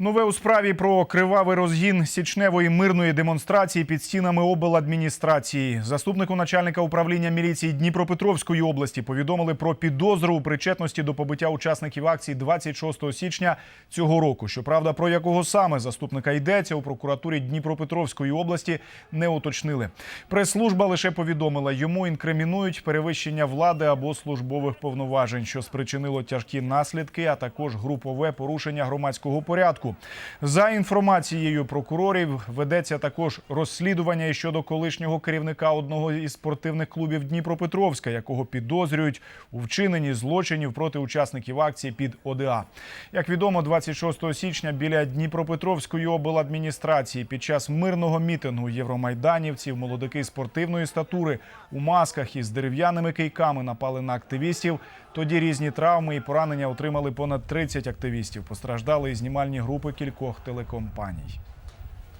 Нове у справі про кривавий розгін січневої мирної демонстрації під стінами обладміністрації. Заступнику начальника управління міліції Дніпропетровської області повідомили про підозру у причетності до побиття учасників акції 26 січня цього року. Щоправда, про якого саме заступника йдеться у прокуратурі Дніпропетровської області не уточнили. Прес-служба лише повідомила, йому інкримінують перевищення влади або службових повноважень, що спричинило тяжкі наслідки, а також групове порушення громадського порядку. За інформацією прокурорів, ведеться також розслідування і щодо колишнього керівника одного із спортивних клубів Дніпропетровська, якого підозрюють у вчиненні злочинів проти учасників акції під ОДА. Як відомо, 26 січня біля Дніпропетровської обладміністрації під час мирного мітингу євромайданівців молодики спортивної статури у масках із дерев'яними кийками напали на активістів. Тоді різні травми і поранення отримали понад 30 активістів. Постраждали і знімальні групи кількох телекомпаній.